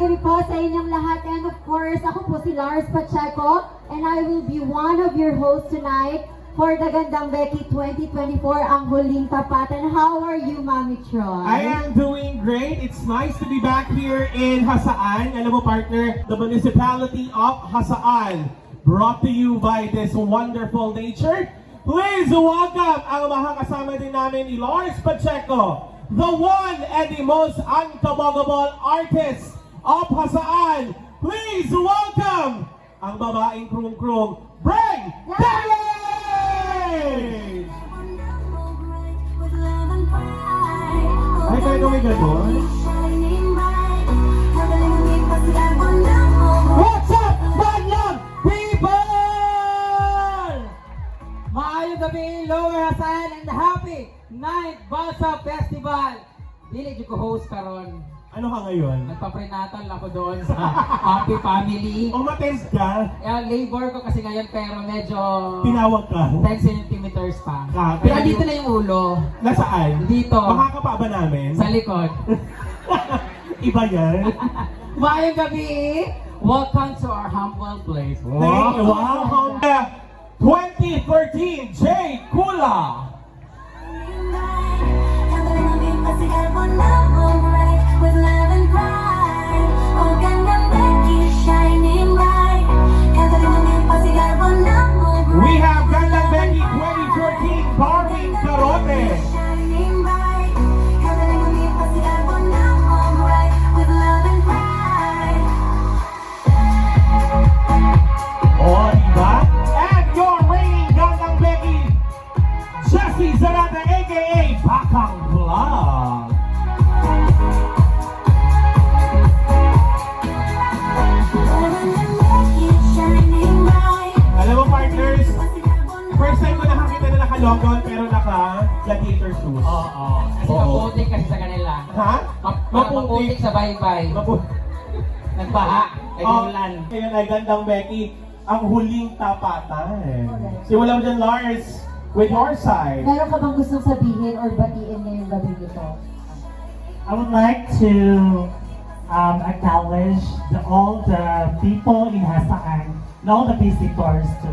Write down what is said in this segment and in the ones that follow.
gabi po sa inyong lahat. And of course, ako po si Lars Pacheco and I will be one of your hosts tonight for the Gandang Becky 2024, ang huling tapatan. How are you, Mami Troy? I am doing great. It's nice to be back here in Hasaan. Alam mo, partner, the municipality of Hasaan. Brought to you by this wonderful nature. Please welcome ang makakasama din namin ni Lars Pacheco, the one and the most untomogable artist of Hasaan. Please welcome ang babaeng krung-krung, Bray Darius! Ay, kaya gawin ganon? What's up, Badlang people? Maayong gabi, Lower Hasan, and happy Night Balsa Festival! Dili ko host karon. Ano ka ngayon? Nagpa-prenatal ako doon sa Happy Family. O matest ka? Eh, labor ko kasi ngayon pero medyo Tinawag ka? 10 centimeters pa. Ah, Pero pero dito na yung ulo. Nasaan? Dito. Makakapa ba namin? Sa likod. Iba yan? Maayong gabi! Welcome to our humble place. Thank you. Wow. Honda 2013 J. Kula. First time ko nakakita na naka-logon pero naka-gladiator shoes. Oo. Kasi Oo. maputik kasi sa kanila. Ha? Ma- maputik sa baybay. Mapu- Nagbaha. Ay, Oh, ulan. Ayun ay gandang Becky, ang huling tapatan. Simulan mo dyan, Lars, with your side. Meron ka bang gustong sabihin or batiin ngayong gabi nito? I would like to um, acknowledge the, all the people in Hasaan and all the visitors to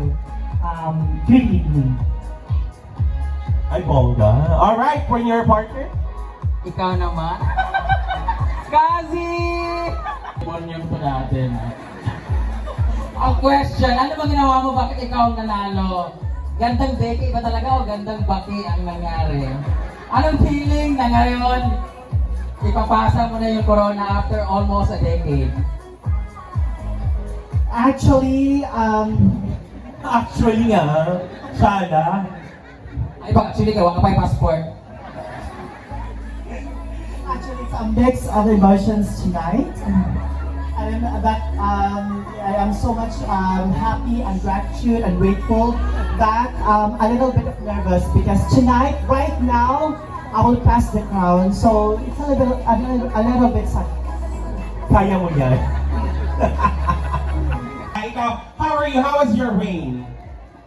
um, greet me. Ay, bongga. Alright, for your partner. Ikaw naman. Kazi! Bonyong pa natin. Ang question, ano ba ginawa mo? Bakit ikaw ang nanalo? Gandang Becky ba talaga o gandang Baki ang nangyari? Anong feeling na ngayon ipapasa mo na yung corona after almost a decade? Actually, um, Actually nga, sana. Ay, baka actually kayo, wala pa yung passport. actually it's a mix of emotions tonight. And that um, I am so much um, happy and gratitude and grateful that um, a little bit of nervous because tonight, right now, I will pass the crown. So it's a little, a little, a little bit sad. Kaya mo yan. How are you? How was your reign?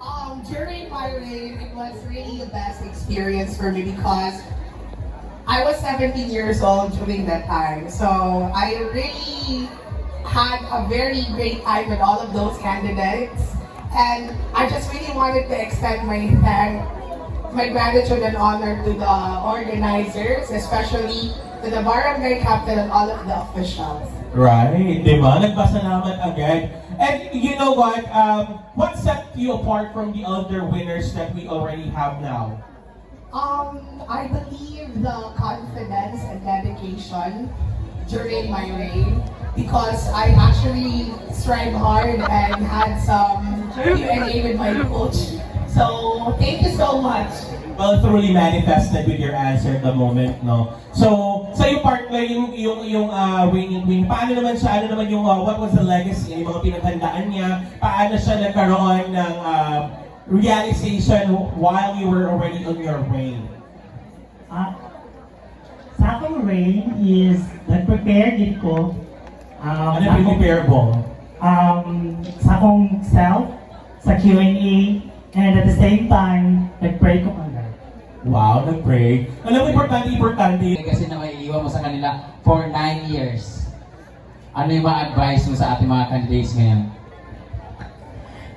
Um, during my reign, it was really the best experience for me because I was 17 years old during that time. So I really had a very great time with all of those candidates. And I just really wanted to extend my thank, my gratitude and honor to the organizers, especially to the barangay captain and all of the officials. Right, di ba? Nagpasalamat agad. And you know what? Um, what set you apart from the other winners that we already have now? Um, I believe the confidence and dedication during my reign because I actually strive hard and had some Q&A with my coach. So, thank you so much. Well, really manifested with your answer at the moment, no? So, sa yung partner, yung, yung, yung uh, reigning queen, paano naman siya, ano naman yung, uh, what was the legacy, yung mga pinaghandaan niya, paano siya nagkaroon ng uh, realization while you were already on your reign? Uh, sa akong rain is nag-prepare din ko um, Ano yung prepare mo? um, sa akong self, sa Q&A, and at the same time, nag-pray ko. Wow, nag-pray. Alam mo, importante, importante. Kasi na may iwan mo sa kanila for 9 years. Ano yung ma-advise mo sa ating mga candidates ngayon?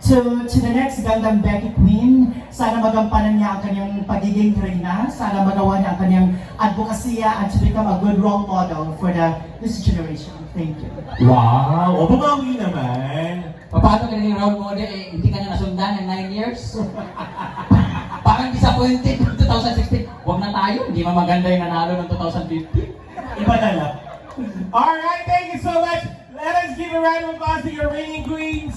To, to the next Gandang Becky Queen, sana magampanan niya ang kanyang pagiging reyna, sana magawa niya ang kanyang advokasya and to become a good role model for the this generation. Thank you. Wow! O, bumawi naman. Paano ka naging role model? Eh, hindi ka na nasundan ng 9 years? Disappointed ng 2016. Huwag na tayo, hindi man maganda yung nanalo ng 2015. Iba na lang. Alright, thank you so much. Let us give a round of applause to your reigning queens.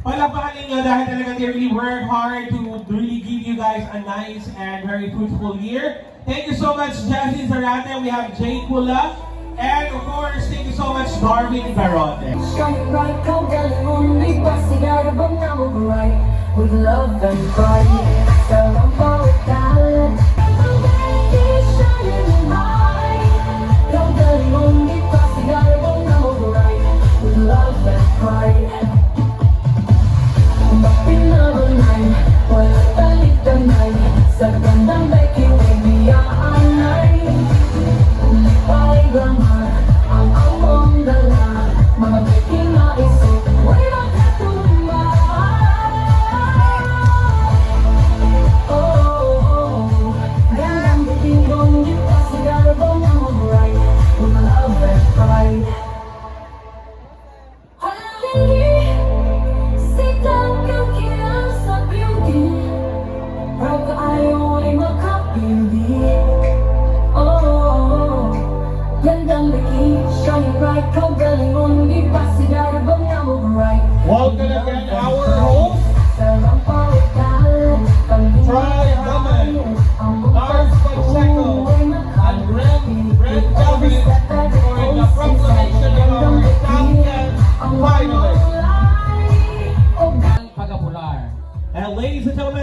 Palapakan ninyo dahil talaga they really work hard to really give you guys a nice and very fruitful year. Thank you so much, Jasmine Zarate. We have Jay Kula. And of course, thank you so much, Darwin Barote. Shine bright, come galing only Pasigar abang namuburay With love and pride Sa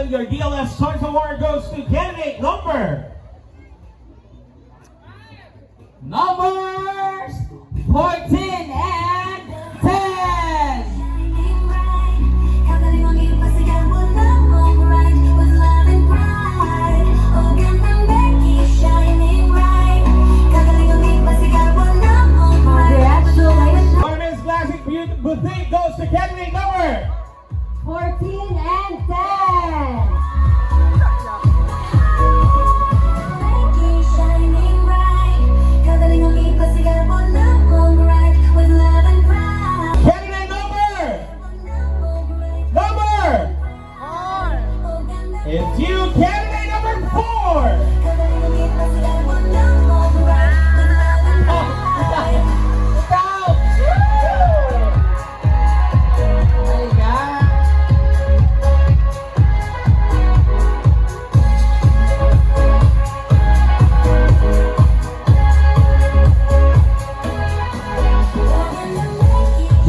Your DLS Choice Award goes to candidate number numbers 14 and 10. Performance Classic Boutique goes to candidate number 14 and 10.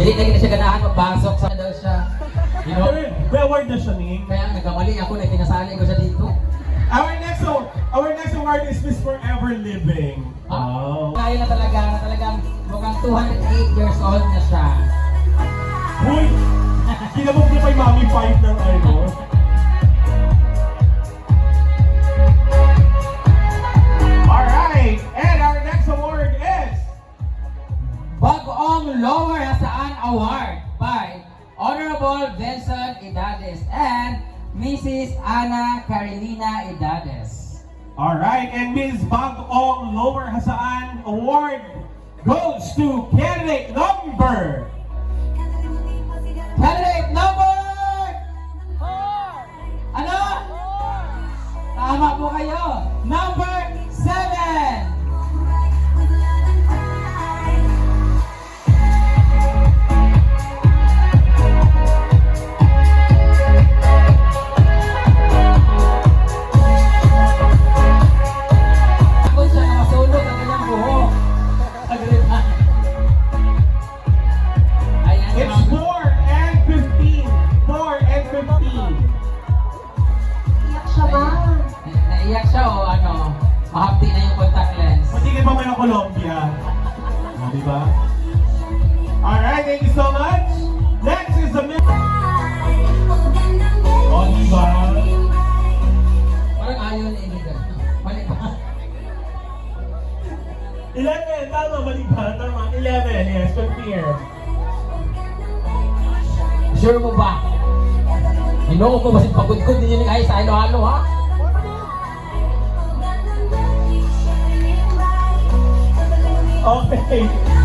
Dili na kita siya ganahan magpasok sa daw siya. You know? May award na siya ni. Kaya nagkamali ako na tinasali ko siya dito. Our next our next award is Miss Forever Living. Oh. Kaya na talaga, na talagang mukhang 208 years old na siya. Uy! Kinabog niya pa yung Mami 5 ng ano. Alright, and Ms. Bagong Lower Hasaan Award goes to candidate number Candidate number... Ano? Tama po kayo. Colombia. O, di ba? Alright, thank you so much. Next is the... O, di ba? Parang ayaw na inigal. Mali ba? Eleven, tama, mali ba? Tama, eleven, yes, from here. Sure mo ba? Ginoo ko, basit pagod ko, hindi nyo nang ayos, halo-halo ha? Okay.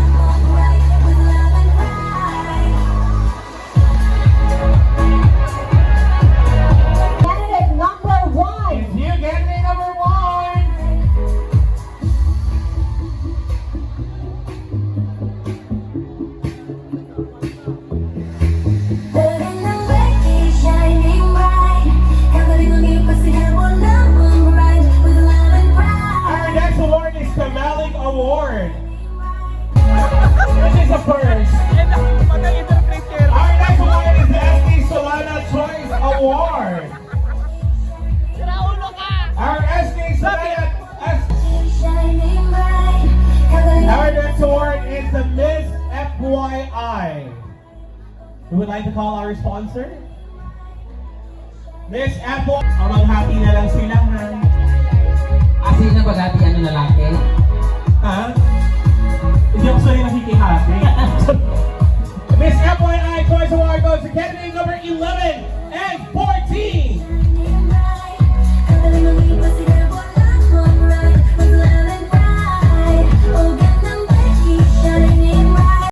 like to call our sponsor. Miss Apple. Oh, mag-happy na lang sila, ha? Asin na ba dati ano lalaki? Ha? Hindi ako sorry nakikihappy. Miss Apple and I Choice Award goes to candidate number 11 and 14.